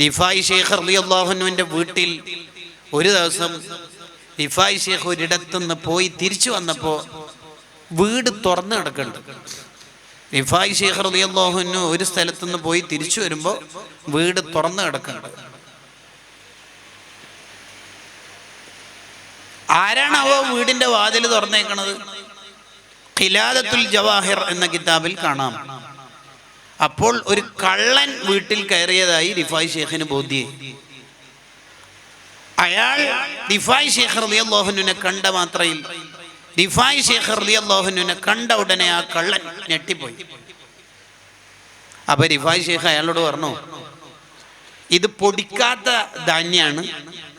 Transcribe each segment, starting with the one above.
റിഫായി ഷെയ്ഖ് അള്ളാഹുനുവിന്റെ വീട്ടിൽ ഒരു ദിവസം ദിഫായ് ഷെയ്ഖ് ഒരിടത്തുനിന്ന് പോയി തിരിച്ചു വന്നപ്പോൾ വീട് തുറന്നു കിടക്കുന്നുണ്ട്. റിഫായി ഷെയ്ഖ് അള്ളാഹുനു ഒരു സ്ഥലത്തുനിന്ന് പോയി തിരിച്ചു വരുമ്പോൾ വീട് തുറന്നു കിടക്കുന്നുണ്ട്. ആരാണാവോ വീടിന്റെ വാതിൽ തുറന്നേക്കണത്? ഖിലാദത്തുൽ ജവാഹിർ എന്ന കിതാബിൽ കാണാം. അപ്പോൾ ഒരു കള്ളൻ വീട്ടിൽ കയറിയതായി റിഫായ് ഷേഖിന് ബോധ്യേ അയാൾ റിഫായ് ഷേഖ് റളിയല്ലാഹുവിനെ കണ്ട മാത്രയിൽ റിഫായ് ഷേഖ് റളിയല്ലാഹുവിനെ കണ്ട ഉടനെ ആ കള്ളൻ ഞെട്ടിപ്പോയി അപ്പൊ റിഫായ് ഷേഖ് അയാളോട് പറഞ്ഞു ഇത് പൊടിക്കാത്ത ധാന്യാണ്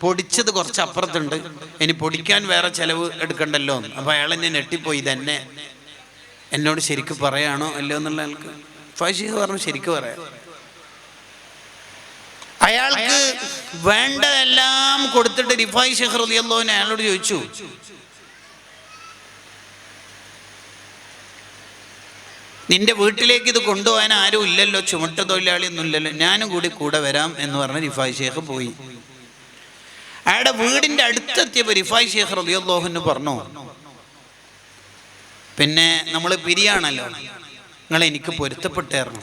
പൊടിച്ചത് കുറച്ച് അപ്പുറത്തുണ്ട് ഇനി പൊടിക്കാൻ വേറെ ചെലവ് എടുക്കണ്ടല്ലോ. അപ്പൊ അയാൾ എന്നെ ഞെട്ടിപ്പോയി ഇതെന്നെ എന്നോട് ശരിക്കും പറയാണോ അല്ലോ എന്നുള്ള ആൾക്ക് ഫൈഷീഖ് പറഞ്ഞു ശരിക്കും പറയാം. അയാൾക്ക് വേണ്ടതെല്ലാം കൊടുത്തിട്ട് റിഫായ് ഷെഹർ റളിയല്ലാഹുവിനെ അയാളോട് ചോദിച്ചു. നിന്റെ വീട്ടിലേക്ക് ഇത് കൊണ്ടുപോകാൻ ആരും ഇല്ലല്ലോ ചുമട്ട തൊഴിലാളി ഒന്നും ഇല്ലല്ലോ ഞാനും കൂടി കൂടെ വരാം എന്ന് പറഞ്ഞ് റിഫായ് ഷേഖ് പോയി. അയാളുടെ വീടിന്റെ അടുത്തെത്തിയപ്പോൾ റിഫായ് ഷേഖ് റളിയല്ലാഹുവിന് പറഞ്ഞു. പിന്നെ നമ്മൾ പിരിയാണല്ലോ നിങ്ങൾ എനിക്ക് പൊരുത്തപ്പെട്ടേർന്നു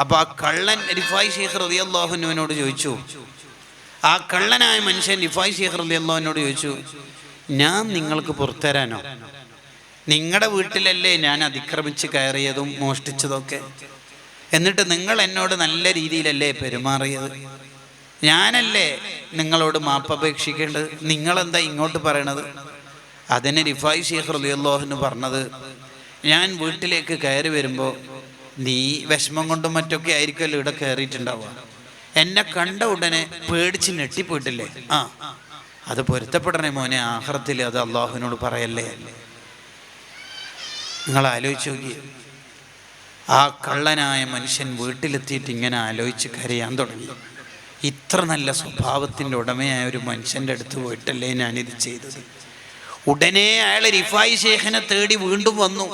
അപ്പൊ ആ കള്ളൻ റിഫായ് ഷേഖ് റളിയല്ലാഹുവിനോട് ചോദിച്ചു ആ കള്ളനായ മനുഷ്യൻ റിഫായ് ഷേഖ് റളിയല്ലാഹുവിനോട് ചോദിച്ചു ഞാൻ നിങ്ങൾക്ക് പുറത്തുതരാനോ? നിങ്ങളുടെ വീട്ടിലല്ലേ ഞാൻ അതിക്രമിച്ച് കയറിയതും മോഷ്ടിച്ചതൊക്കെ? എന്നിട്ട് നിങ്ങൾ എന്നോട് നല്ല രീതിയിലല്ലേ പെരുമാറിയത്? ഞാനല്ലേ നിങ്ങളോട് മാപ്പപേക്ഷിക്കേണ്ടത് നിങ്ങളെന്താ ഇങ്ങോട്ട് പറയണത്? അതിന് റിഫായ് ഷെയ്ഖ് റളിയല്ലാഹുവിന് പറഞ്ഞത് ഞാൻ വീട്ടിലേക്ക് കയറി വരുമ്പോൾ നീ വിഷമം കൊണ്ടും മറ്റൊക്കെ ആയിരിക്കുമല്ലോ ഇവിടെ കയറിയിട്ടുണ്ടാവുക. എന്നെ കണ്ട ഉടനെ പേടിച്ച് ഞെട്ടിപ്പോയിട്ടില്ലേ? ആ അത് പൊരുത്തപ്പെടണേ മോനെ ആഹ്റത്തിൽ അത് അള്ളാഹുവിനോട് പറയല്ലേ? നിങ്ങൾ ആലോചിച്ച് നോക്കി. ആ കള്ളനായ മനുഷ്യൻ വീട്ടിലെത്തിയിട്ട് ഇങ്ങനെ ആലോചിച്ച് കരയാൻ തുടങ്ങി. ഇത്ര നല്ല സ്വഭാവത്തിന്റെ ഉടമയായ ഒരു മനുഷ്യന്റെ അടുത്ത് പോയിട്ടല്ലേ ഞാനിത് ചെയ്തത്. ഉടനെ അയാൾ റിഫായി ശേഖനെ തേടി വീണ്ടും വന്നു.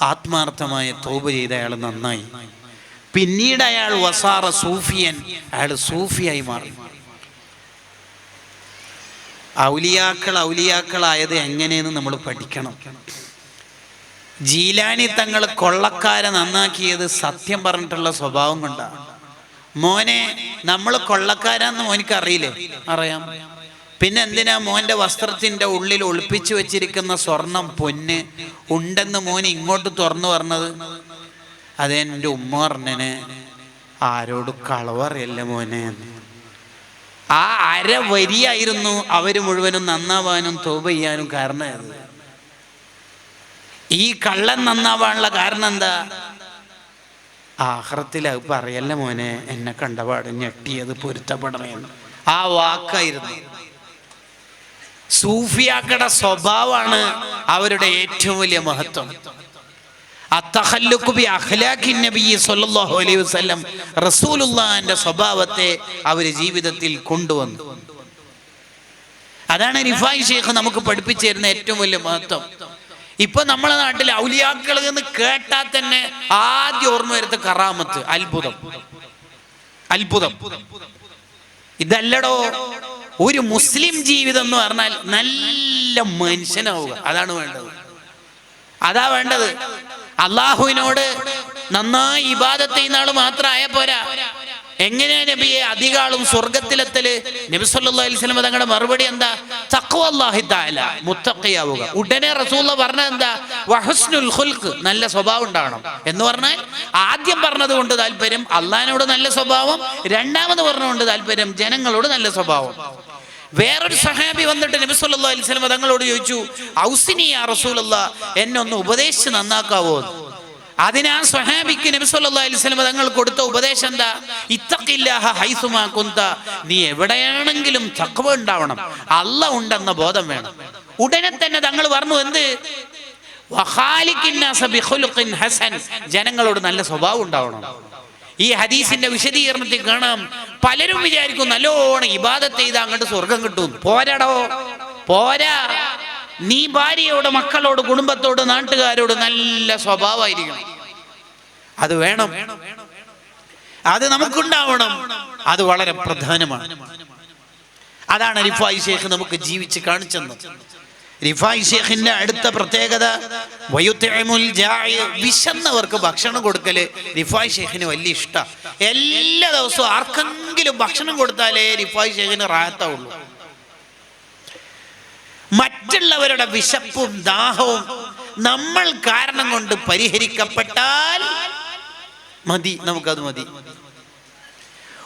ആത്മാർത്ഥമായ തൗബ ചെയ്ത അയാൾ നന്നായി. പിന്നീട് അയാൾ വസാറ സൂഫിയൻ അയാൾ സൂഫിയായി മാറി. ഔലിയാക്കൾ ഔലിയാക്കളായത് എങ്ങനെയെന്ന് നമ്മൾ പഠിക്കണം. ജീലാനി തങ്ങൾ കൊള്ളക്കാരെ നന്നാക്കിയത് സത്യം പറഞ്ഞിട്ടുള്ള സ്വഭാവം കൊണ്ടാണ്. മോനെ നമ്മൾ കൊള്ളക്കാരാന്ന് മോനിക്ക് അറിയില്ലേ അറിയാം. പിന്നെ എന്തിനാ മോന്റെ വസ്ത്രത്തിന്റെ ഉള്ളിൽ ഒളിപ്പിച്ചു വെച്ചിരിക്കുന്ന സ്വർണം പൊന്ന് ഉണ്ടെന്ന് മോൻ ഇങ്ങോട്ട് തുറന്നു പറഞ്ഞത്? അതേ എന്റെ ഉമ്മ പറഞ്ഞന് ആരോട് കളവറിയല്ല മോനെ? ആ അര വരിയായിരുന്നു അവർ മുഴുവനും നന്നാവാനും തോപ ചെയ്യാനും കാരണമായിരുന്നു ഈ കള്ളൻ നന്നാവാനുള്ള കാരണം എന്താ? ആഹ്റത്തിൽ അത് പറയല്ല മോനെ എന്നെ കണ്ടപാട് ഞെട്ടിയത് പൊരുത്തപ്പെടണേന്ന്. ആ വാക്കായിരുന്നു. സൂഫിയാക്കടെ സ്വഭാവമാണ് അവരുടെ ഏറ്റവും വലിയ മഹത്വം. അത്തഹല്ലുഖു ബി അഖ്ലാഖി സല്ലല്ലാഹു അലൈഹി വസല്ലം സ്വഭാവത്തെ അവർ ജീവിതത്തിൽ കൊണ്ടുവന്നു. അതാണ് റിഫായി ഷേഖ് നമുക്ക് പഠിപ്പിച്ചു തരുന്ന ഏറ്റവും വലിയ മഹത്വം. ഇപ്പൊ നമ്മളെ നാട്ടിൽ ഔലിയാക്കൾ എന്ന് കേട്ടാൽ തന്നെ ആദ്യം ഓർമ്മ വരുത്ത കറാമത്ത് അത്ഭുതം. അത്ഭുതം. ഇതല്ലടോ ഒരു മുസ്ലിം ജീവിതം എന്ന് പറഞ്ഞാൽ നല്ല മനുഷ്യനാവുക. അതാണ് വേണ്ടത്. അതാ വേണ്ടത്. അള്ളാഹുവിനോട് നന്നായി ഇബാദത്ത് ചെയ്യുന്ന ആൾ മാത്രമായ പോരാ. എങ്ങനെയാ നബിയെ അധികാളും സ്വർഗത്തിലെത്തൽ നബി വസല്ലം തങ്ങളുടെ മറുപടി എന്താ? തഖ്വല്ലാഹി തആല മുത്തഖിയാവുക. ഉടനെ റസൂലുള്ള പറഞ്ഞ എന്താ? വഹസ്നുൽ ഹുൽക്ക് നല്ല സ്വഭാവം ഉണ്ടാകണം എന്ന് പറഞ്ഞാൽ ആദ്യം പറഞ്ഞത് കൊണ്ട് താല്പര്യം അള്ളഹാനോട് നല്ല സ്വഭാവം രണ്ടാമത് പറഞ്ഞുകൊണ്ട് താല്പര്യം ജനങ്ങളോട് നല്ല സ്വഭാവം. വേറൊരു സഹാബി വന്നിട്ട് നബി സല്ലല്ലാഹു അലൈഹി വസല്ലം തങ്ങളോട് ചോദിച്ചു ഔസിനി യാ റസൂലല്ലാ എന്നെ ഒന്ന് ഉപദേശിച്ച് നന്നാക്കാവോ? അതിനാ സ്വഹാബിക്ക് നബി സല്ലല്ലാഹു അലൈഹി വസല്ലം തങ്ങൾ കൊടുത്ത ഉപദേശം എന്താ? ഇത്തഖില്ലാഹ ഹൈസുമാ കുന്ത. നീ എവിടെയാണെങ്കിലും തഖ്വ ഉണ്ടാവണം അല്ല ഉണ്ടെന്ന ബോധം വേണം. ഉടനെ തന്നെ തങ്ങൾ പറഞ്ഞു എന്ത്? വഖാലിക്കിന്നാസ ബിഖുലുഖിൻ ഹസൻ. ജനങ്ങളോട് നല്ല സ്വഭാവം ഉണ്ടാവണം. ഈ ഹദീസിന്റെ വിശദീകരണത്തിൽ കാണാം. പലരും വിചാരിക്കും നല്ലോണം ഇബാദത്ത് ചെയ്ത് അങ്ങോട്ട് സ്വർഗം കിട്ടും. പോരാടോ? പോരാ. നീ ഭാര്യയോട് മക്കളോട് കുടുംബത്തോട് നാട്ടുകാരോട് നല്ല സ്വഭാവമായിരിക്കണം. അത് വേണം. അത് നമുക്കുണ്ടാവണം. അത് വളരെ പ്രധാനമാണ്. അതാണ് അരിഫായി ശേഖ് നമുക്ക് ജീവിച്ച് കാണിച്ചത് റിഫായി അടുത്ത പ്രത്യേകത വിശന്നവർക്ക് ഭക്ഷണം കൊടുക്കൽ റിഫായ് ഷേഖിന് വലിയ ഇഷ്ട. എല്ലാ ദിവസവും ആർക്കെങ്കിലും ഭക്ഷണം കൊടുത്താലേ റിഫായ് ഷേഖിന് റാത്തുള്ളൂ മറ്റുള്ളവരുടെ വിശപ്പും ദാഹവും നമ്മൾ കാരണം കൊണ്ട് പരിഹരിക്കപ്പെട്ടാൽ മതി നമുക്കത് മതി.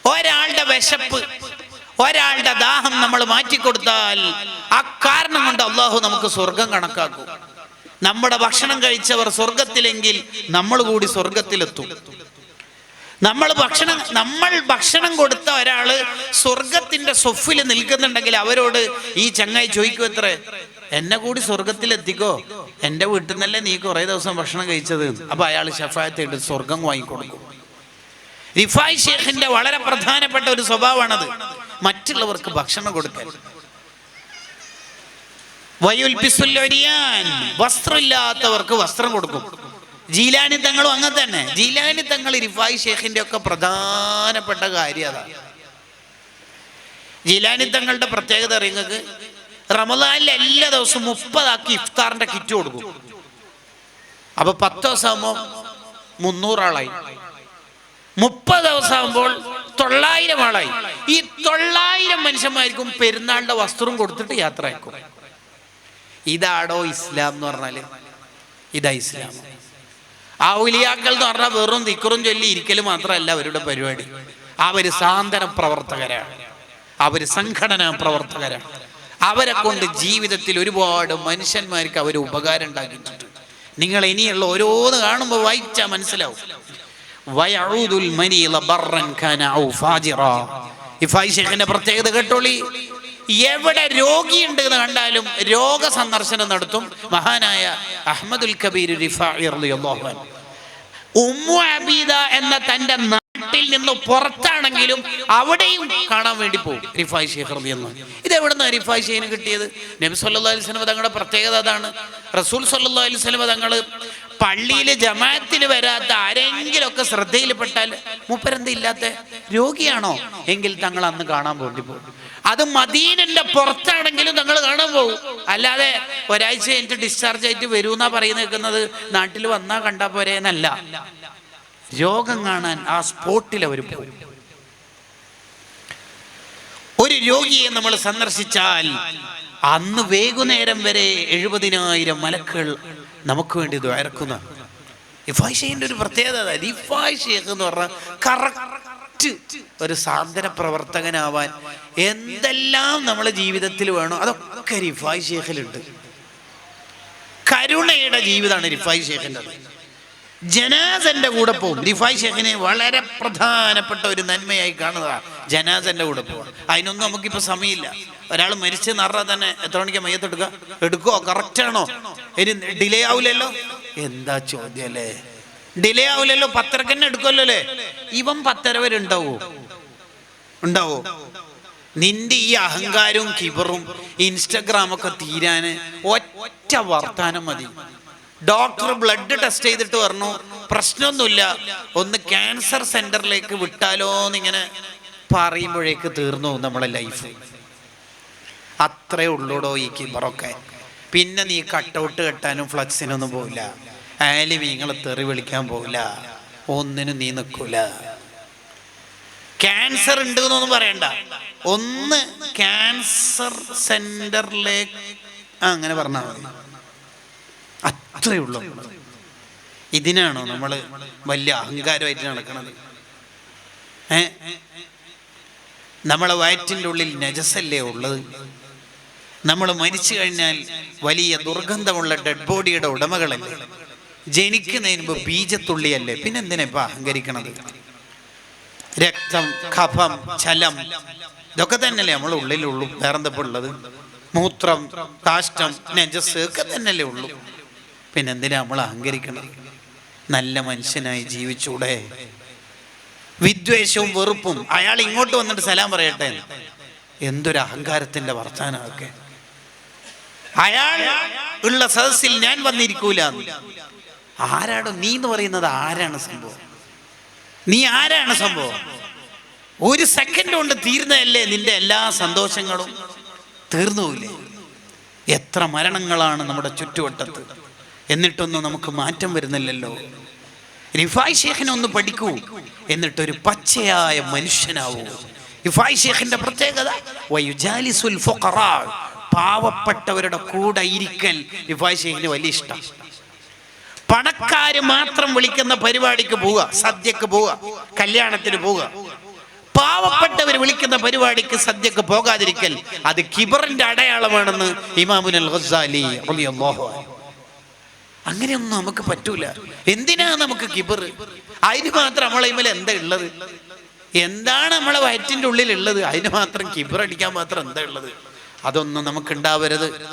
ഒരാളുടെ വിശപ്പ് ഒരാളുടെ ദാഹം നമ്മൾ മാറ്റിക്കൊടുത്താൽ ആ കാരണം കൊണ്ട് അള്ളാഹു നമുക്ക് സ്വർഗം കണക്കാക്കും. നമ്മുടെ ഭക്ഷണം കഴിച്ചവർ സ്വർഗത്തിലെങ്കിൽ നമ്മൾ കൂടി സ്വർഗത്തിലെത്തും. നമ്മൾ ഭക്ഷണം നമ്മൾ ഭക്ഷണം കൊടുത്ത ഒരാൾ സ്വർഗത്തിന്റെ സൊഫിൽ നിൽക്കുന്നുണ്ടെങ്കിൽ അവരോട് ഈ ചങ്ങായി ചോദിക്കും എത്ര? എന്നെ കൂടി സ്വർഗത്തിൽ എത്തിക്കോ എന്റെ വീട്ടിൽ നിന്നല്ലേ നീ കുറേ ദിവസം ഭക്ഷണം കഴിച്ചത്? അപ്പൊ അയാൾ ഷഫായത്തിട്ട് സ്വർഗം വാങ്ങിക്കൊടുക്കും. റിഫായ് ഷേഖിന്റെ വളരെ പ്രധാനപ്പെട്ട ഒരു സ്വഭാവമാണത്. മറ്റുള്ളവർക്ക് ഭക്ഷണം കൊടുക്കൽ വയുൽപിസുല്ലൊരിയാൻ വസ്ത്രമില്ലാത്തവർക്ക് വസ്ത്രം കൊടുക്കും. ജീലാനി തങ്ങളും അങ്ങനെ തന്നെ. ജീലാനി തങ്ങൾ ഇരിഫായി ഷേഖിന്റെ ഒക്കെ പ്രധാനപ്പെട്ട കാര്യം അതാ. ജീലാനി തങ്ങളുടെ പ്രത്യേകത അറിയുന്നത് റമദാനിൽ എല്ലാ ദിവസവും മുപ്പതാക്കി ഇഫ്താറിന്റെ കിറ്റ് കൊടുക്കും. അപ്പൊ പത്ത് ദിവസം ദിവസമാകുമ്പോൾ മുന്നൂറാളായി. മുപ്പത് ദിവസമാകുമ്പോൾ തൊള്ളായിരം ആളായി. ഈ തൊള്ളായിരം മനുഷ്യന്മാർക്കും പെരുന്നാളിന്റെ വസ്ത്രം കൊടുത്തിട്ട് യാത്ര അയക്കും ഇതാടോ ഇസ്ലാം എന്ന് പറഞ്ഞാൽ ഇതാ ഇസ്ലാം. ഔലിയാക്കൾ എന്ന് പറഞ്ഞാൽ വെറും തിക്കറും ചൊല്ലി ഇരിക്കൽ മാത്രമല്ല അവരുടെ പരിപാടി. അവർ സാന്ത്വന പ്രവർത്തകരാണ്. അവർ സംഘടനാ പ്രവർത്തകരാണ്. അവരെ കൊണ്ട് ജീവിതത്തിൽ ഒരുപാട് മനുഷ്യന്മാർക്ക് അവർ ഉപകാരം ഉണ്ടാക്കിയിട്ടുണ്ട്. നിങ്ങൾ ഇനിയുള്ള ഓരോന്ന് കാണുമ്പോൾ വായിച്ചാൽ മനസ്സിലാവും. ഷേഖിന്റെ പ്രത്യേകത കേട്ടോളി. എവിടെ രോഗിയുണ്ട് എന്ന് കണ്ടാലും രോഗ സന്ദർശനം നടത്തും. മഹാനായ അഹമ്മദുൽ കബീർ ഉമ്മു അബീദ എന്ന തന്റെ നാട്ടിൽ നിന്ന് പുറത്താണെങ്കിലും അവിടെയും കാണാൻ വേണ്ടി പോകും. റിഫായ് ഷേഖ് എന്ന് ഇത് എവിടുന്ന റിഫായ് ഷെയ്ഖിന് കിട്ടിയത്? നബി സല്ലാ അലൈഹി വസല്ലം തങ്ങളുടെ പ്രത്യേകത അതാണ്. റസൂൽ സല്ലാ അലൈഹി വസല്ലം തങ്ങൾ പള്ളിയിൽ ജമാഅത്തിന് വരാത്ത ആരെങ്കിലും ഒക്കെ ശ്രദ്ധയിൽപ്പെട്ടാൽ മൂപ്പരെന്താ ഇല്ലാത്ത രോഗിയാണോ? എങ്കിൽ തങ്ങൾ അന്ന് കാണാൻ വേണ്ടി പോകും. അത് മദീനന്റെ പുറത്താണെങ്കിലും തങ്ങൾ കാണാൻ പോകും. അല്ലാതെ ഒരാഴ്ച കഴിഞ്ഞിട്ട് ഡിസ്ചാർജ് ആയിട്ട് വരൂ എന്നാ പറയുന്ന നിൽക്കുന്നത് നാട്ടിൽ വന്നാ കണ്ടാ പോരെ എന്നല്ല. രോഗം കാണാൻ ആ സ്പോട്ടിൽ അവർ പോകും. ഒരു രോഗിയെ നമ്മൾ സന്ദർശിച്ചാൽ അന്ന് വൈകുന്നേരം വരെ എഴുപതിനായിരം മലക്കുകൾ നമുക്ക് വേണ്ടി ദ്വാരക്കുന്ന ഇഫായ് ഷെയ്ഖിന്റെ ഒരു പ്രത്യേകത ഇഫായ് ഷെയ്ഖ് എന്ന് പറഞ്ഞാൽ കറക്റ്റ് ഒരു സാന്ത്വന പ്രവർത്തകനാവാൻ എന്തെല്ലാം നമ്മളെ ജീവിതത്തിൽ വേണോ അതൊക്കെ റിഫായ് ഷെയ്ഖിലുണ്ട് കരുണയുടെ ജീവിതമാണ് റിഫായ് ഷെയ്ഖിന്റെ ജനാസന്റെ കൂടെ പോകും റിഫായ് ഷെഖിനെ വളരെ പ്രധാനപ്പെട്ട ഒരു നന്മയായി കാണുക ജനാസന്റെ കൂടെ പോകും അതിനൊന്നും നമുക്കിപ്പോ സമയമില്ല. ഒരാൾ മരിച്ച് നറ തന്നെ എത്ര മണിക്ക് എടുക്കോ കറക്റ്റ് ആണോ? ഇനി ഡിലേ ആവില്ലല്ലോ? എന്താ ചോദ്യം അല്ലേ ഡിലേ ആവില്ലല്ലോ? പത്തരക്ക് തന്നെ എടുക്കുമല്ലോ അല്ലേ? ഇവൻ പത്തര വരെ ഉണ്ടാവോ? ഉണ്ടാവോ? നിന്റെ ഈ അഹങ്കാരവും കിബറും ഇൻസ്റ്റഗ്രാമൊക്കെ തീരാന് ഒറ്റ വർത്താനം മതി. ഡോക്ടർ ബ്ലഡ് ടെസ്റ്റ് ചെയ്തിട്ട് പറഞ്ഞു പ്രശ്നമൊന്നുമില്ല ഒന്ന് ക്യാൻസർ സെന്ററിലേക്ക് വിട്ടാലോ എന്നിങ്ങനെ പറയുമ്പോഴേക്ക് തീർന്നു നമ്മളെ ലൈഫ് അത്രേ ഉള്ളൂടോ ഈ കിബറൊക്കെ. പിന്നെ നീ കട്ടൗട്ട് കെട്ടാനും ഫ്ലക്സിനൊന്നും പോവില്ല. ആലിമീങ്ങളെ തെറി വിളിക്കാൻ പോവില്ല. ഒന്നിനും നീ നിൽക്കൂല ക്യാൻസർ ഉണ്ട് എന്നൊന്നും പറയണ്ട. ഒന്ന് ക്യാൻസർ സെന്ററിലേക്ക് അങ്ങനെ പറഞ്ഞാൽ മതി. അത്രേ ഉള്ളൂ ഇതിനാണോ നമ്മൾ വലിയ അഹങ്കാരമായിട്ട് നടക്കുന്നത് ഏ? നമ്മളെ വയറ്റിന്റെ ഉള്ളിൽ നജസല്ലേ ഉള്ളത്? നമ്മൾ മരിച്ചു കഴിഞ്ഞാൽ വലിയ ദുർഗന്ധമുള്ള ഡെഡ് ബോഡിയുടെ ഉടമകളല്ലേ? ജനിക്കുന്നതിന് മുമ്പ് ബീജത്തുള്ളിയല്ലേ? പിന്നെ എന്തിനാ ഇപ്പൊ അഹങ്കരിക്കണത്? രക്തം കഫം ചലം ഇതൊക്കെ തന്നെയല്ലേ നമ്മൾ ഉള്ളിലുള്ളൂ. വേറെന്താ ഉള്ളത്? മൂത്രം കാഷ്ടം നജസ് ഒക്കെ തന്നെയല്ലേ ഉള്ളൂ. പിന്നെ എന്തിനാ നമ്മൾ അഹങ്കരിക്കണം നല്ല മനുഷ്യനായി ജീവിച്ചൂടെ? വിദ്വേഷവും വെറുപ്പും. അയാൾ ഇങ്ങോട്ട് വന്നിട്ട് സലാം പറയട്ടെ? എന്തൊരു അഹങ്കാരത്തിന്റെ വർത്താനമൊക്കെ. അയാൾ ഉള്ള സദസ്സിൽ ഞാൻ വന്നിരിക്കൂല. ആരാണോ നീ എന്ന് പറയുന്നത് ആരാണ് സംഭവം? നീ ആരാണ് സംഭവം? ഒരു സെക്കൻഡ് കൊണ്ട് തീർന്നതല്ലേ നിന്റെ എല്ലാ സന്തോഷങ്ങളും? തീർന്നുമില്ലേ എത്ര മരണങ്ങളാണ് നമ്മുടെ ചുറ്റുവട്ടത്ത്? എന്നിട്ടൊന്നും നമുക്ക് മാറ്റം വരുന്നില്ലല്ലോ റിഫായ് ഷേഖിനെ ഒന്ന് പഠിക്കൂ എന്നിട്ടൊരു പച്ചയായ മനുഷ്യനാവൂ റിഫായ് ഷേഖിന്റെ പ്രത്യേകത. പാവപ്പെട്ടവരുടെ കൂടെ ഇരിക്കൽ റിഫായ് ഷേഖിന് വലിയ ഇഷ്ടം പണക്കാര് മാത്രം വിളിക്കുന്ന പരിപാടിക്ക് പോവുക സദ്യക്ക് പോവുക കല്യാണത്തിന് പോവുക പാവപ്പെട്ടവർ വിളിക്കുന്ന പരിപാടിക്ക് സദ്യക്ക് പോകാതിരിക്കൽ അത് കിബറിന്റെ അടയാളമാണെന്ന് ഇമാമുൽ ഖസാലി അള്ളാഹു. അങ്ങനെയൊന്നും നമുക്ക് പറ്റൂല. എന്തിനാ നമുക്ക് കിബർ അതിന് മാത്രം നമ്മളെ എന്താ ഉള്ളത്? എന്താണ് നമ്മളെ വയറ്റിന്റെ ഉള്ളിൽ ഉള്ളത് അതിന് മാത്രം കിബർ അടിക്കാൻ മാത്രം എന്താ ഉള്ളത്? അതൊന്നും നമുക്ക് ഉണ്ടാവരുത്.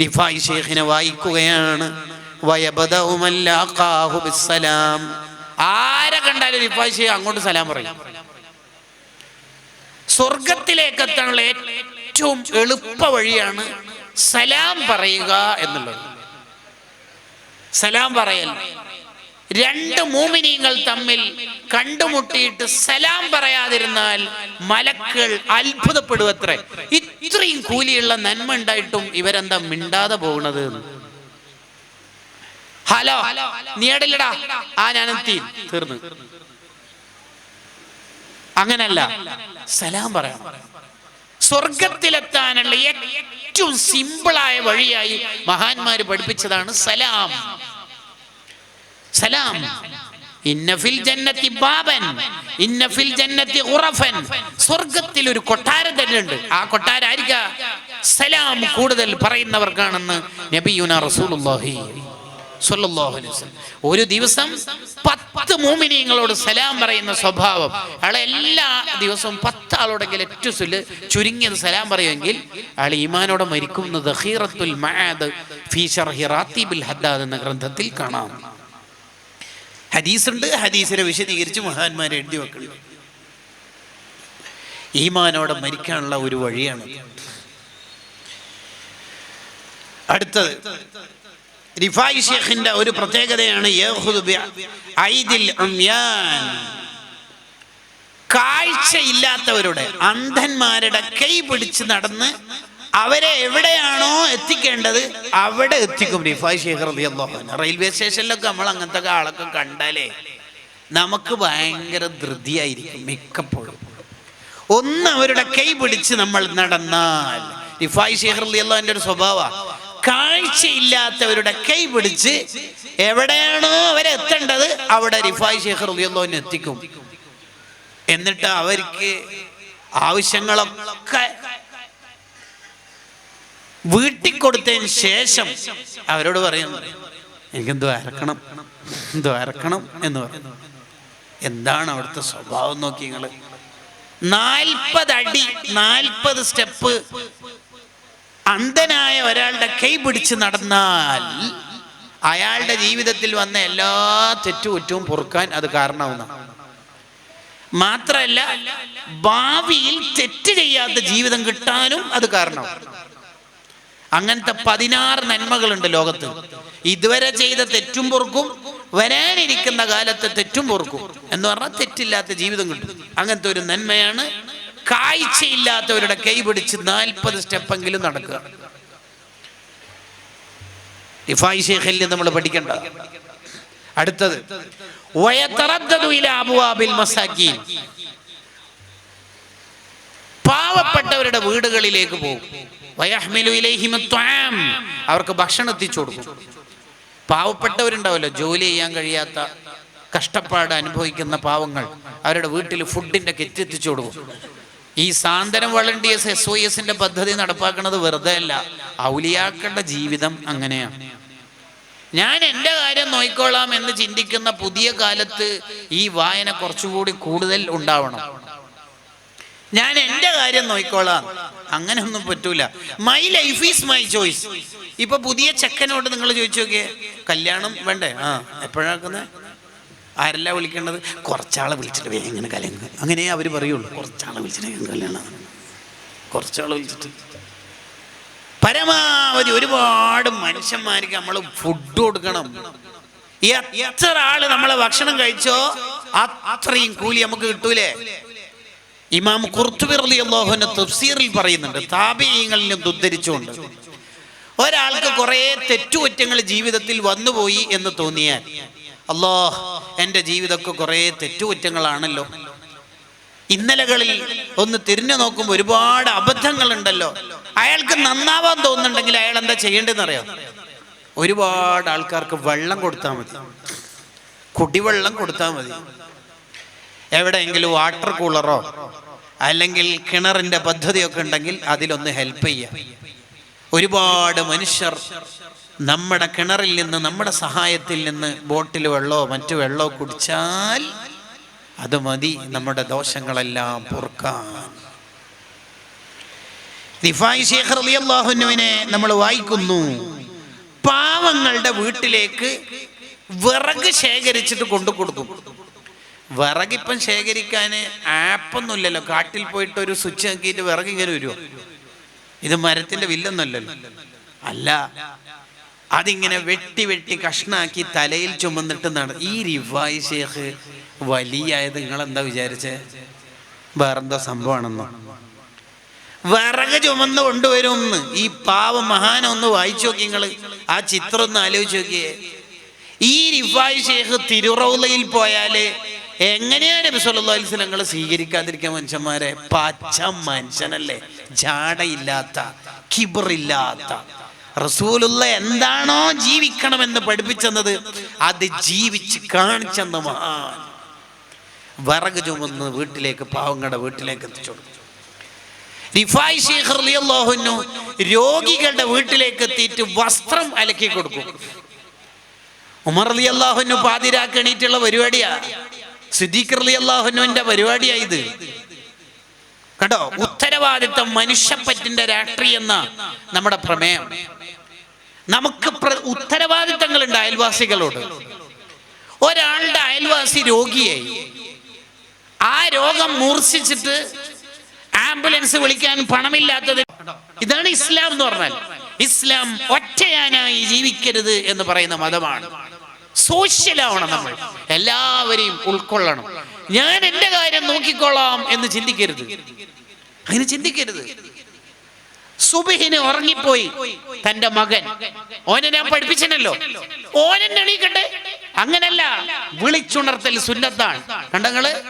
റിഫായി ഷേഖിനെ വായിക്കുകയാണ്. ആരെ കണ്ടാലും റിഫായി ഷേഖ് അങ്ങോട്ട് സലാം പറയും. സ്വർഗത്തിലേക്ക് എത്താനുള്ള ഏറ്റവും എളുപ്പ വഴിയാണ് സലാം പറയുക എന്നുള്ളത്. സലാം പറയൽ. രണ്ട് മൂമിനീങ്ങൾ തമ്മിൽ കണ്ടുമുട്ടിയിട്ട് സലാം പറയാതിരുന്നാൽ മലക്കൾ അത്ഭുതപ്പെടുവത്രേ. ഇത്രയും കൂലിയുള്ള നന്മ ഉണ്ടായിട്ടും ഇവരെന്താ മിണ്ടാതെ പോകുന്നത് ഹലോ നീ എടല്ലടാ ആ ഞാനെത്തി തീർന്നു. അങ്ങനല്ല. സലാം പറയണം. സ്വർഗത്തിലെത്താനുള്ള ഏറ്റവും സിമ്പിളായ വഴിയായി മഹാന്മാര് പഠിപ്പിച്ചതാണ് സലാം. സലാം. ഇന്ന ഫിൽ ജന്നത്തി ബാബൻ ഇന്ന ഫിൽ ജന്നത്തി ഉറഫൻ. സ്വർഗത്തിൽ ഒരു കൊട്ടാരം തന്നെ ഉണ്ട് ആ കൊട്ടാരം ആയിരിക്കാം? സലാം കൂടുതൽ പറയുന്നവർക്കാണെന്ന് നബിയുന റസൂലുള്ളാഹി. സ്വല്ലല്ലാഹു അലൈഹി വസല്ലം. ഒരു ദിവസം പത്ത് മോമിനിയങ്ങളോട് സലാം പറയുന്ന സ്വഭാവം. അയാളെ എല്ലാ ദിവസവും പത്ത് ആളോടെങ്കിലും ഏറ്റവും ചൊല്ല് ചുരുങ്ങിയത് സലാം പറയുമെങ്കിൽ അയാൾ ഈമാനോടെ മരിക്കുന്നത് എന്ന് ദഖീറത്തുൽ ഫീ ഹദ്ദാദ് എന്ന ഗ്രന്ഥത്തിൽ കാണാം. ഹദീസുണ്ട് ഹദീസിനെ വിശദീകരിച്ച് മഹാന്മാരെ എഴുതി വെക്കുന്നു ഈമാനോടെ മരിക്കാനുള്ള ഒരു വഴിയാണ്. അടുത്തത് റിഫായി ഷേഖിന്റെ ഒരു പ്രത്യേകതയാണ്. കാഴ്ചയില്ലാത്തവരുടെ അന്ധന്മാരുടെ കൈ പിടിച്ച് നടന്ന് അവരെ എവിടെയാണോ എത്തിക്കേണ്ടത് അവിടെ എത്തിക്കും റിഫായ് ഷേഖ് റെയിൽവേ സ്റ്റേഷനിലൊക്കെ നമ്മൾ അങ്ങനത്തെ ആളൊക്കെ കണ്ടാലേ നമുക്ക് ഭയങ്കര ധൃതിയായിരിക്കും മിക്കപ്പോഴും. ഒന്ന് അവരുടെ കൈ പിടിച്ച് നമ്മൾ നടന്നാൽ. റിഫായ് ഷേഖ് എന്റെ ഒരു സ്വഭാവ കാഴ്ചയില്ലാത്തവരുടെ കൈ പിടിച്ച് എവിടെയാണോ അവരെത്തേണ്ടത് അവിടെ റിഫായ് ഷേഖ് റളിയല്ലാഹുവിനെ എത്തിക്കും. എന്നിട്ട് അവർക്ക് ആവശ്യങ്ങളൊക്കെ വീട്ടിൽ കൊടുത്തതിന് ശേഷം അവരോട് പറയുന്നു എനിക്ക് എന്തോ അരക്കണം എന്ന് പറയുന്നു എന്താണ് അവിടുത്തെ സ്വഭാവം നോക്കി നിങ്ങൾ നാൽപ്പത് അടി നാൽപ്പത് സ്റ്റെപ്പ് അന്ധനായ ഒരാളുടെ കൈ പിടിച്ച് നടന്നാൽ അയാളുടെ ജീവിതത്തിൽ വന്ന എല്ലാ തെറ്റുകുറ്റവും പൊറുക്കാൻ അത് കാരണമാവുന്നതാണ് മാത്രല്ല ഭാവിയിൽ തെറ്റ് ചെയ്യാത്ത ജീവിതം കിട്ടാനും അത് കാരണം അങ്ങനത്തെ പതിനാറ് നന്മകളുണ്ട് ലോകത്ത്. ഇതുവരെ ചെയ്ത തെറ്റും പൊറുക്കും വരാനിരിക്കുന്ന കാലത്ത് തെറ്റും പൊറുക്കും. എന്ന് പറഞ്ഞാൽ തെറ്റില്ലാത്ത ജീവിതം കിട്ടും. അങ്ങനത്തെ ഒരു നന്മയാണ് കാഴ്ചയില്ലാത്തവരുടെ കൈ പിടിച്ച് നാൽപ്പത് സ്റ്റെപ്പെങ്കിലും നടക്കുക. ഇഫായി ഷേഖിൽ നമ്മൾ പഠിക്കേണ്ട. അടുത്തത് പാവപ്പെട്ടവരുടെ വീടുകളിലേക്ക് പോകും. അവർക്ക് ഭക്ഷണം എത്തിച്ചു കൊടുക്കും. പാവപ്പെട്ടവരുണ്ടാവല്ലോ ജോലി ചെയ്യാൻ കഴിയാത്ത കഷ്ടപ്പാട് അനുഭവിക്കുന്ന പാവങ്ങൾ. അവരുടെ വീട്ടിൽ ഫുഡിന്റെ കിറ്റ് എത്തിച്ചു കൊടുക്കും. ഈ സാന്ത്വനം വളണ്ടിയേഴ്സ് എസ് ഒ എസിന്റെ പദ്ധതി നടപ്പാക്കുന്നത് വെറുതെ അല്ല. ഔലിയാക്കളുടെ ജീവിതം അങ്ങനെയാണ് ഞാൻ എന്റെ കാര്യം നോക്കിക്കോളാം എന്ന് ചിന്തിക്കുന്ന പുതിയ കാലത്ത് ഈ വായന കുറച്ചുകൂടി കൂടുതൽ ഉണ്ടാവണം. ഞാൻ എന്റെ കാര്യം നോക്കിക്കോളാം. അങ്ങനെ ഒന്നും പറ്റൂല. My life is my choice ഇപ്പൊ പുതിയ ചെക്കനോട് നിങ്ങൾ ചോദിച്ചു നോക്കിയേ. കല്യാണം വേണ്ടേ? ആ എപ്പോഴാക്കുന്നത് ആരല്ല വിളിക്കേണ്ടത്? കുറച്ചാളെ വിളിച്ചിട്ട് വേഗം കല്യാണം അങ്ങനെ അവർ പറയുള്ളൂ. കുറച്ചാളെ വിളിച്ചിട്ട് വേഗം കല്യാണം കുറച്ചാളെ വിളിച്ചിട്ട്. പരമാവധി ഒരുപാട് മനുഷ്യന്മാർക്ക് നമ്മൾ ഫുഡ് കൊടുക്കണം. എത്ര ആൾ നമ്മളെ ഭക്ഷണം കഴിച്ചോ അത്രയും കൂലി നമുക്ക് കിട്ടൂലേ? ഇമാം ഖുർത്തുബി റളിയല്ലാഹുവിന്റെ തഫ്സീറിൽ പറയുന്നുണ്ട് താബിഈങ്ങളിൽ നിന്ന് ഉദ്ധരിച്ചുകൊണ്ട്. ഒരാൾക്ക് കുറേ തെറ്റുകുറ്റങ്ങൾ ജീവിതത്തിൽ വന്നുപോയി എന്ന് തോന്നിയാൽ അല്ലോ എന്റെ ജീവിതമൊക്കെ കുറേ തെറ്റുകുറ്റങ്ങളാണല്ലോ. ഇന്നലകളിൽ ഒന്ന് തിരിഞ്ഞു നോക്കുമ്പോൾ ഒരുപാട് അബദ്ധങ്ങളുണ്ടല്ലോ. അയാൾക്ക് നന്നാവാൻ തോന്നുന്നുണ്ടെങ്കിൽ അയാൾ എന്താ ചെയ്യേണ്ടതെന്ന് അറിയാം ഒരുപാട് ആൾക്കാർക്ക് വെള്ളം കൊടുത്താൽ മതി. കുടിവെള്ളം കൊടുത്താൽ മതി. എവിടെയെങ്കിലും വാട്ടർ കൂളറോ അല്ലെങ്കിൽ കിണറിന്റെ പദ്ധതിയൊക്കെ ഉണ്ടെങ്കിൽ അതിലൊന്ന് ഹെൽപ്പ് ചെയ്യാം ഒരുപാട് മനുഷ്യർ നമ്മുടെ കിണറിൽ നിന്ന് നമ്മുടെ സഹായത്തിൽ നിന്ന് ബോട്ടിൽ വെള്ളമോ മറ്റു വെള്ളമോ കുടിച്ചാൽ അത് മതി. നമ്മുടെ ദോഷങ്ങളെല്ലാം പൊറുക്കാൻ. റിഫായി നമ്മൾ വായിക്കുന്നു. പാവങ്ങളുടെ വീട്ടിലേക്ക് വിറക് ശേഖരിച്ചിട്ട് കൊണ്ടു കൊടുക്കും. വിറകിപ്പം ശേഖരിക്കാൻ ആപ്പൊന്നുമില്ലല്ലോ. കാട്ടിൽ പോയിട്ട് ഒരു സ്വിച്ച് ആക്കിയിട്ട് വിറക് ഇങ്ങനെ വരുമോ ഇത് മരത്തിന്റെ വില്ലൊന്നുമല്ലല്ലോ. അല്ല അതിങ്ങനെ വെട്ടി വെട്ടി കഷ്ണാക്കി തലയിൽ ചുമന്നിട്ട് നട ഈ റിവായി ഷേഖ് വലിയായത് നിങ്ങൾ എന്താ വിചാരിച്ചേ? വേറെന്തോ സംഭവമാണെന്നോ? വിറക് ചുമന്ന് കൊണ്ടുവരും ഈ പാവ മഹാനൊന്ന് വായിച്ചു നോക്കി നിങ്ങൾ ആ ചിത്രം ഒന്ന് ആലോചിച്ച് നോക്കിയേ. ഈ റിഫായി ഷേഖ് തിരുറൗലയിൽ പോയാൽ എങ്ങനെയാണ് നബിസ്വല്ലാസ്ലങ്ങൾ സ്വീകരിക്കാതിരിക്കാൻ മനുഷ്യന്മാരെ? പച്ച മനുഷ്യനല്ലേ. ജാടയില്ലാത്ത കിബറില്ലാത്ത. റസൂലുള്ള എന്താണോ ജീവിക്കണമെന്ന് പഠിപ്പിച്ചെന്നത് അത് ജീവിച്ച് കാണിച്ചെന്ന് മഹാൻ വിറക് ചുമന്ന് വീട്ടിലേക്ക് പാവങ്ങളുടെ വീട്ടിലേക്ക് എത്തിച്ചു രോഗികളുടെ വീട്ടിലേക്ക് എത്തിയിട്ട് വസ്ത്രം അലക്കി കൊടുക്കും. ഉമർ അലി അള്ളാഹുനു പാതിരാക്കണീറ്റുള്ള പരിപാടിയാ. സിദ്ദീഖ് അലി അള്ളാഹുനുവിന്റെ പരിപാടിയാ ഇത്. കേട്ടോ ഉത്തരവാദിത്വം മനുഷ്യപ്പറ്റിന്റെ രാഷ്ട്രീയം എന്ന നമ്മുടെ പ്രമേയം. നമുക്ക് ഉത്തരവാദിത്തങ്ങളുണ്ട് അയൽവാസികളോട്. ഒരാളുടെ അയൽവാസി രോഗിയായി ആ രോഗം മൂർച്ഛിച്ചിട്ട് ആംബുലൻസ് വിളിക്കാൻ പണമില്ലാത്തത് ഇതാണ് ഇസ്ലാം എന്ന് പറഞ്ഞാൽ. ഇസ്ലാം ഒറ്റയാനായി ജീവിക്കരുത് എന്ന് പറയുന്ന മതമാണ്. സോഷ്യലാവണം നമ്മൾ. എല്ലാവരെയും ഉൾക്കൊള്ളണം. ഞാൻ എന്റെ കാര്യം നോക്കിക്കൊള്ളാം എന്ന് ചിന്തിക്കരുത്. അങ്ങനെ ചിന്തിക്കരുത്. സുബിഹിന് ഉറങ്ങിപ്പോയി തന്റെ മകൻ. ഓനെ ഞാൻ പഠിപ്പിച്ചനല്ലോ. ഓനെന്നെ എണീക്കട്ടെ. അങ്ങനല്ല വിളിച്ചുണർത്തൽ സുന്നത്താണ്. കണ്ടങ്ങൾ?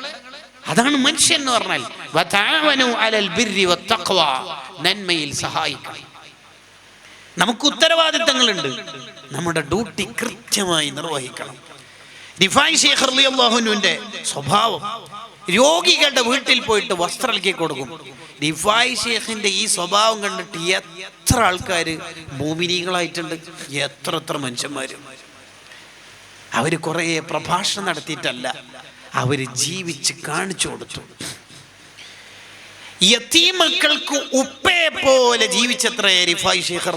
അതാണ് മനുഷ്യൻ എന്ന് പറഞ്ഞാൽ നന്മയിൽ സഹായിക്കണം. നമുക്ക് ഉത്തരവാദിത്തങ്ങളുണ്ട്. നമ്മുടെ ഡ്യൂട്ടി കൃത്യമായി നിർവഹിക്കണം. റിഫായ് അലി അള്ളാഹുനുവിന്റെ സ്വഭാവം. രോഗികളുടെ വീട്ടിൽ പോയിട്ട് വസ്ത്രം ഇളക്കി കൊടുക്കും. റിഫായ് ഷേഖിന്റെ ഈ സ്വഭാവം കണ്ടിട്ട് എത്ര ആൾക്കാർ ഭൂമിനീകളായിട്ടുണ്ട് എത്ര എത്ര മനുഷ്യന്മാർ അവർ കുറേ പ്രഭാഷണം നടത്തിയിട്ടല്ല. അവർ ജീവിച്ച് കാണിച്ചു കൊടുത്തു. യത്തീമക്കൾക്ക് ഉപ്പേ പോലെ ജീവിച്ചത്രേ റിഫായ് ശേഖർ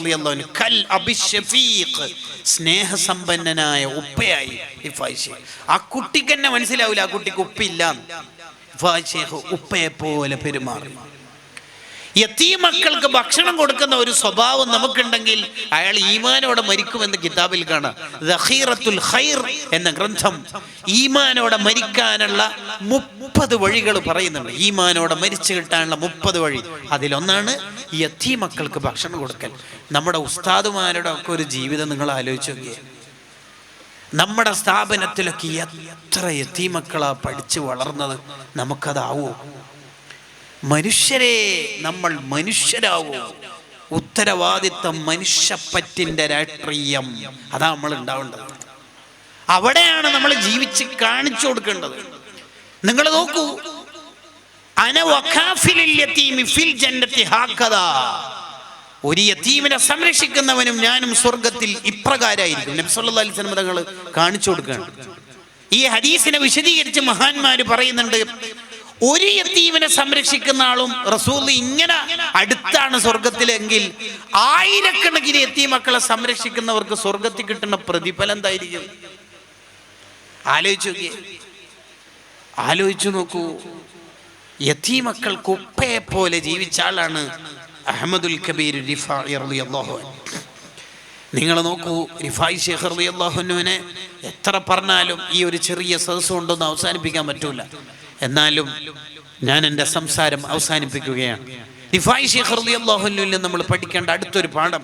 കൽ അബിഷഫീഖ് സ്നേഹസമ്പന്നനായ ഉപ്പയായി റിഫായ് ശേഖ് ആ കുട്ടിക്ക് തന്നെ മനസ്സിലാവില്ല ആ കുട്ടിക്ക് ഉപ്പില്ല. റിഫായ് ശേഖ് ഉപ്പയെ പോലെ പെരുമാറി. യത്തീമക്കൾക്ക് ഭക്ഷണം കൊടുക്കുന്ന ഒരു സ്വഭാവം നമുക്കുണ്ടെങ്കിൽ അയാൾ ഈമാനോടെ മരിക്കുമെന്ന് കിതാബിൽ കാണാം. ദഖീറത്തുൽ ഖൈർ എന്ന ഗ്രന്ഥം ഈമാനോടെ മരിക്കാനുള്ള മുപ്പത് വഴികൾ പറയുന്നുണ്ട്. ഈമാനോടെ മരിച്ചു കിട്ടാനുള്ള മുപ്പത് വഴി. അതിലൊന്നാണ് യത്തീമക്കൾക്ക് ഭക്ഷണം കൊടുക്കൽ. നമ്മുടെ ഉസ്താദുമാരുടെ ഒക്കെ ഒരു ജീവിതം നിങ്ങൾ ആലോചിച്ചു നോക്കിയേ. നമ്മുടെ സ്ഥാപനത്തിലൊക്കെ എത്ര യത്തീമക്കളാ പഠിച്ചു വളർന്നത് നമുക്കതാവോ? മനുഷ്യരെ നമ്മൾ മനുഷ്യരാവൂ ഉത്തരവാദിത്തം മനുഷ്യപ്പറ്റിന്റെ രാഷ്ട്രീയം. അതാ നമ്മൾ ഉണ്ടാവേണ്ടത്. അവിടെയാണ് നമ്മൾ ജീവിച്ച് കാണിച്ചു കൊടുക്കേണ്ടത്. നിങ്ങൾ നോക്കൂ. ഒരു യത്തീമിനെ സംരക്ഷിക്കുന്നവനും ഞാനും സ്വർഗത്തിൽ ഇപ്രകാരമായിരിക്കും നബി സല്ലല്ലാഹു അലൈഹി തങ്ങൾ കാണിച്ചു കൊടുക്കുകയാണ്. ഈ ഹദീസിനെ വിശദീകരിച്ച് മഹാന്മാര് പറയുന്നുണ്ട് ഒരു യത്തീമിനെ സംരക്ഷിക്കുന്ന ആളും റസൂൽ ഇങ്ങനെ അടുത്താണ് സ്വർഗത്തിലെങ്കിൽ ആയിരക്കണക്കിന് യത്തീമക്കളെ സംരക്ഷിക്കുന്നവർക്ക് സ്വർഗത്തിൽ കിട്ടുന്ന പ്രതിഫലം എന്തായിരിക്കും? ആലോചിച്ചു നോക്കിയേ. ആലോചിച്ചു നോക്കൂ. യത്തീ മക്കൾ കുപ്പയെ പോലെ ജീവിച്ച ആളാണ് അഹമ്മദുൽ കബീർ. നിങ്ങൾ നോക്കൂ റിഫായ് ഷേഖ് അള്ളാഹുനുവിനെ എത്ര പറഞ്ഞാലും ഈ ഒരു ചെറിയ സദസ് കൊണ്ടൊന്നും അവസാനിപ്പിക്കാൻ പറ്റൂല. എന്നാലും ഞാൻ എന്റെ സംസാരം അവസാനിപ്പിക്കുകയാണ്. നമ്മൾ പഠിക്കേണ്ട അടുത്തൊരു പാഠം.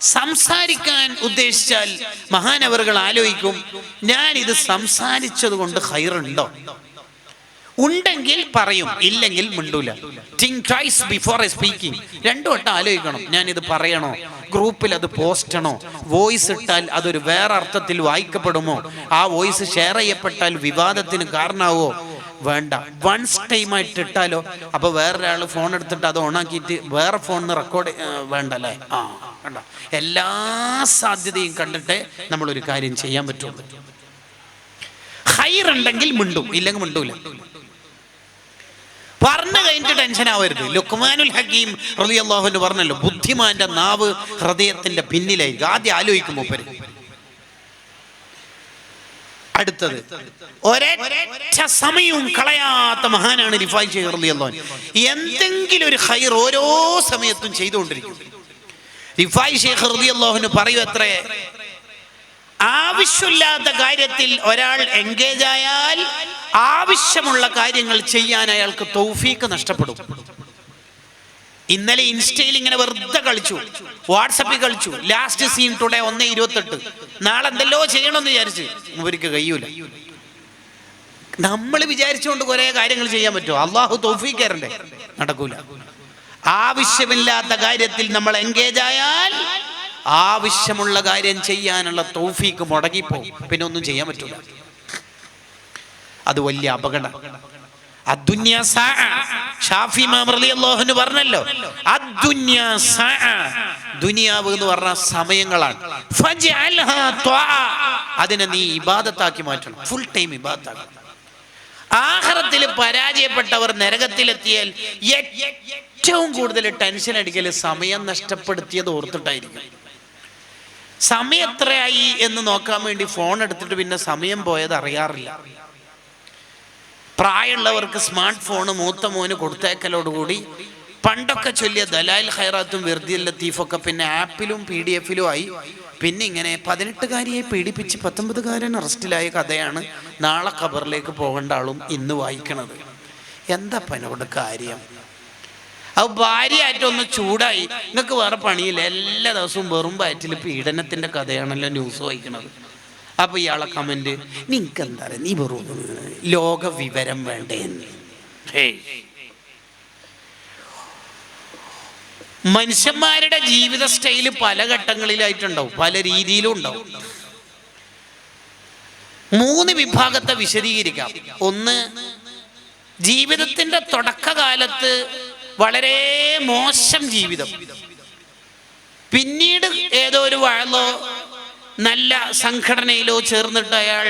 സംസാരിക്കാൻ ഉദ്ദേശിച്ചാൽ മഹാനവറുകൾ ആലോചിക്കും ഞാൻ ഇത് സംസാരിച്ചത് കൊണ്ട് ഹൈറുണ്ടോ? ഉണ്ടെങ്കിൽ പറയും ഇല്ലെങ്കിൽ മിണ്ടൂല. തിങ്ക് ബിഫോർ എ സ്പീക്കിംഗ് രണ്ടു വട്ടം ആലോചിക്കണം ഞാൻ ഇത് പറയണോ? ഗ്രൂപ്പിൽ അത് പോസ്റ്റണോ വോയിസ് ഇട്ടാൽ അതൊരു വേറെ അർത്ഥത്തിൽ വായിക്കപ്പെടുമോ? ആ വോയിസ് ഷെയർ ചെയ്യപ്പെട്ടാൽ വിവാദത്തിന് കാരണമാവോ വേണ്ട. വൺസ് ടൈം ആയിട്ട് ഇട്ടാലോ? അപ്പൊ വേറൊരാൾ ഫോൺ എടുത്തിട്ട് അത് ഓണാക്കിയിട്ട് വേറെ ഫോണിന് റെക്കോർഡ് വേണ്ട അല്ലേ ആ വേണ്ട. എല്ലാ സാധ്യതയും കണ്ടിട്ട് ഒരു കാര്യം ചെയ്യാൻ പറ്റുള്ളൂ ഹൈറുണ്ടെങ്കിൽ മിണ്ടും. ഇല്ലെങ്കിൽ മിണ്ടൂല. പറഞ്ഞു കഴിഞ്ഞിട്ട് ടെൻഷൻ ആവരുത്. ലുക്മാനുൽ ഹക്കീം റളിയല്ലാഹു പറഞ്ഞല്ലോ ബുദ്ധിമാന്റെ നാവ് ഹൃദയത്തിന്റെ പിന്നിലായിരിക്കും. ആദ്യം ആലോചിക്കും മൂപ്പര്. അടുത്തത്. ഒരൊറ്റ സമയവും കളയാത്ത മഹാനാണ് റിഫായ് ഷെയ്ഖ് റളിയല്ലാഹു എന്തെങ്കിലും ഒരു ഹൈർ ഓരോ സമയത്തും ചെയ്തുകൊണ്ടിരിക്കും. റിഫായ് ഷെയ്ഖ് റളിയല്ലാഹുവിന് പറയൂ എത്രേ? ആവശ്യമില്ലാത്ത കാര്യത്തിൽ ഒരാൾ എൻഗേജ് ആയാൽ ആവശ്യമുള്ള കാര്യങ്ങൾ ചെയ്യാൻ അയാൾക്ക് തൗഫീക്ക് നഷ്ടപ്പെടും. ഇന്നലെ ഇൻസ്റ്റയിൽ ഇങ്ങനെ വെറുതെ കളിച്ചു. വാട്സപ്പിൽ കളിച്ചു. ലാസ്റ്റ് സീൻ ടുഡേ ഒന്ന് ഇരുപത്തെട്ട്. നാളെ എന്തെല്ലോ ചെയ്യണമെന്ന് വിചാരിച്ച് ഇവർക്ക് കഴിയൂല. നമ്മൾ വിചാരിച്ചുകൊണ്ട് കുറെ കാര്യങ്ങൾ ചെയ്യാൻ പറ്റുമോ? അള്ളാഹു തോഫിക്കാറുണ്ടേ നടക്കൂല. ആവശ്യമില്ലാത്ത കാര്യത്തിൽ നമ്മൾ എൻഗേജ് ആയാൽ ആവശ്യമുള്ള കാര്യം ചെയ്യാനുള്ള തൗഫീക്ക് മുടങ്ങിപ്പോ പിന്നെ ഒന്നും ചെയ്യാൻ പറ്റൂല. അത് വലിയ അപകടം. ഷാഫി റളിയല്ലാഹുവിന് പറഞ്ഞല്ലോ. ദുനിയാവ് എന്ന് പറഞ്ഞ സമയങ്ങളാണ്. അതിനെ നീ ഇബാദത്താക്കി മാറ്റണം. ഫുൾ ടൈം ഇബാദത്താക്കണം. ആഹാരത്തിൽ പരാജയപ്പെട്ടവർ നരകത്തിലെത്തിയാൽ ഏറ്റവും കൂടുതൽ ടെൻഷൻ അടിക്കൽ സമയം നഷ്ടപ്പെടുത്തിയത് ഓർത്തിട്ടായിരിക്കും. സമയം എത്രയായി എന്ന് നോക്കാൻ വേണ്ടി ഫോൺ എടുത്തിട്ട് പിന്നെ സമയം പോയത് അറിയാറില്ല. പ്രായമുള്ളവർക്ക് സ്മാർട്ട് ഫോണ് മൂത്ത മോന് കൊടുത്തേക്കലോടുകൂടി. പണ്ടൊക്കെ ചൊല്ലിയ ദലാൽ ഹൈറാത്തും വെറുതെ ലത്തീഫൊക്കെ പിന്നെ ആപ്പിലും പി ഡി എഫിലും ആയി. പിന്നെ ഇങ്ങനെ പതിനെട്ടുകാരിയെ പീഡിപ്പിച്ച് പത്തൊമ്പതുകാരൻ അറസ്റ്റിലായ കഥയാണ് നാളെ ഖബറിലേക്ക് പോകേണ്ട ആളും ഇന്ന് വായിക്കണത്. എന്താ പനോട് കാര്യം? അത് ഭാര്യയായിട്ടൊന്ന് ചൂടായി. നിങ്ങൾക്ക് വേറെ പണിയില്ല. എല്ലാ ദിവസവും വെറും വയറ്റിൽ പീഡനത്തിന്റെ കഥയാണല്ലോ ന്യൂസ് വായിക്കണത്. അപ്പൊ ഇയാളെ കമന്റ് നിങ്ങക്ക് എന്താ പറയുക നീ വെറും ലോക വിവരം വേണ്ടേന്ന് മനുഷ്യന്മാരുടെ ജീവിത സ്റ്റൈൽ പല ഘട്ടങ്ങളിലായിട്ടുണ്ടാവും പല രീതിയിലും ഉണ്ടാവും. മൂന്ന് വിഭാഗത്തെ വിശദീകരിക്കാം. ഒന്ന് ജീവിതത്തിന്റെ തുടക്കകാലത്ത് വളരെ മോശം ജീവിതം. പിന്നീട് ഏതോ ഒരു വഴലോ നല്ല സംഘടനയിലോ ചേർന്നിട്ട് അയാൾ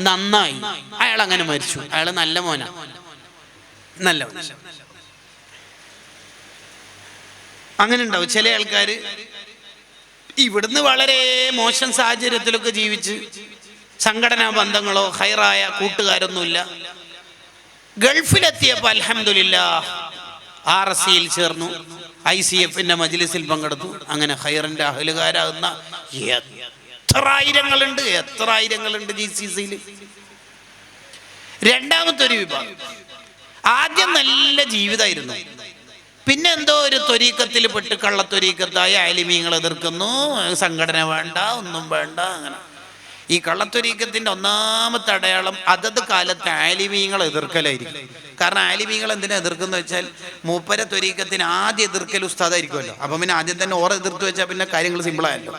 നന്നായി. അയാൾ അങ്ങനെ മരിച്ചു. അയാൾ നല്ല മോന. നല്ല. അങ്ങനെ ഉണ്ടാവും. ചില ആൾക്കാര് ഇവിടുന്ന് വളരെ മോശം സാഹചര്യത്തിലൊക്കെ ജീവിച്ച് സംഘടനാ ബന്ധങ്ങളോ ഹൈറായ കൂട്ടുകാരൊന്നുമില്ല. ഗൾഫിലെത്തിയപ്പോൾ അലഹമില്ല ആർ എസ് സിയിൽ ചേർന്നു. ഐ സി എഫിന്റെ മജ്ലിസിൽ പങ്കെടുത്തു. അങ്ങനെ ഹൈറിന്റെ അഹലുകാരാകുന്ന എത്ര ആയിരങ്ങളുണ്ട് എത്ര ആയിരങ്ങളുണ്ട് ജി സി സിയിൽ രണ്ടാമത്തെ ഒരു വിഭാഗം. ആദ്യം നല്ല ജീവിതമായിരുന്നു പിന്നെ എന്തോ ഒരു ത്വരീക്കത്തിൽ പെട്ട് കള്ളത്തൊരീക്കത്തായി അയലിമീങ്ങൾ എതിർക്കുന്നു. സംഘടന വേണ്ട ഒന്നും വേണ്ട അങ്ങനെ. ഈ കള്ളത്തൊരീക്കത്തിന്റെ ഒന്നാമത്തെ അടയാളം അതത് കാലത്ത് ആലിമീങ്ങൾ എതിർക്കലായിരിക്കും. കാരണം ആലിമീങ്ങൾ എന്തിനാ എതിർക്കുന്ന വെച്ചാൽ മൂപ്പര ത്വരീക്കത്തിന് ആദ്യം എതിർക്കൽ ഉസ്താദായിരിക്കുമല്ലോ. അപ്പം പിന്നെ ആദ്യം തന്നെ ഓർ എതിർത്ത് വെച്ചാൽ പിന്നെ കാര്യങ്ങൾ സിമ്പിളായല്ലോ